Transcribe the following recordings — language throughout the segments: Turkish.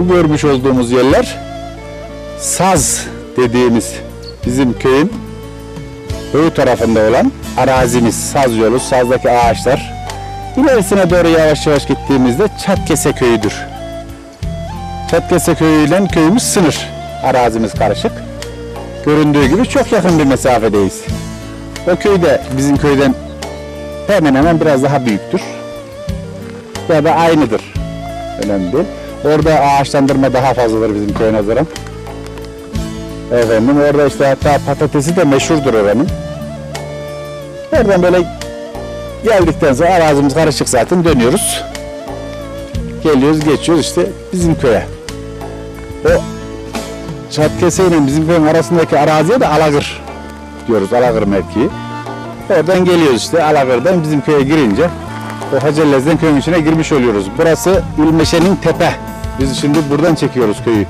Bu görmüş olduğumuz yerler Saz dediğimiz bizim köyün doğu tarafında olan arazimiz. Saz yolu, Saz'daki ağaçlar. İlerisine doğru yavaş yavaş gittiğimizde Çatkese köyüdür. Çatkese köyüyle köyümüz sınır. Arazimiz karışık. Göründüğü gibi çok yakın bir mesafedeyiz. O köy de bizim köyden hemen hemen biraz daha büyüktür. Ya da aynıdır. Önemli değil. Orada ağaçlandırma daha fazladır bizim köye nazaran. Efendim orada işte hatta patatesi de meşhurdur oranın. Oradan böyle geldikten sonra arazimiz karışık zaten dönüyoruz. Geliyoruz geçiyoruz işte bizim köye. O Çatkese ile bizim köyün arasındaki araziye de Alagır diyoruz. Alagır mevkii. Oradan geliyoruz işte Alagır'dan bizim köye girince o Hacellez'den köyün içine girmiş oluyoruz. Burası İlmeşe'nin tepe. Biz şimdi buradan çekiyoruz köyü.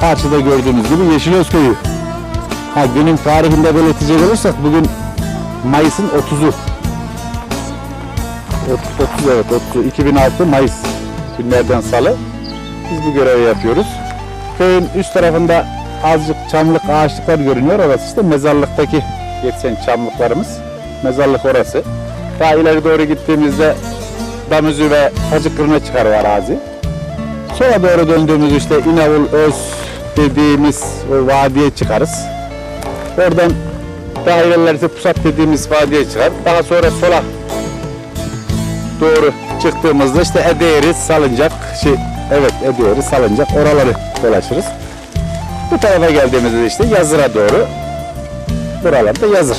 Karşıda gördüğünüz gibi Yeşilöz köyü. Ha günün tarihinde belirtecek olursak bugün Mayıs'ın 30'u. Ot- 30 evet 30 2006 Mayıs günlerden salı. Biz bu görevi yapıyoruz. Köyün üst tarafında azıcık çamlık ağaçlıklar görünüyor. Orası işte mezarlıktaki yetişen çamlıklarımız. Mezarlık orası. Daha ileri doğru gittiğimizde Damızı ve Hacıkırı'na çıkar o arazi. Sola doğru döndüğümüz işte İnavul Öz dediğimiz o vadiye çıkarız. Oradan daha ilerlerse Pusat dediğimiz vadiye çıkar. Daha sonra sola doğru çıktığımızda işte Edeğri, Salıncak, şey, evet Edeğri, Salıncak oraları dolaşırız. Bu tarafa geldiğimizde işte Yazır'a doğru buralarda Yazır.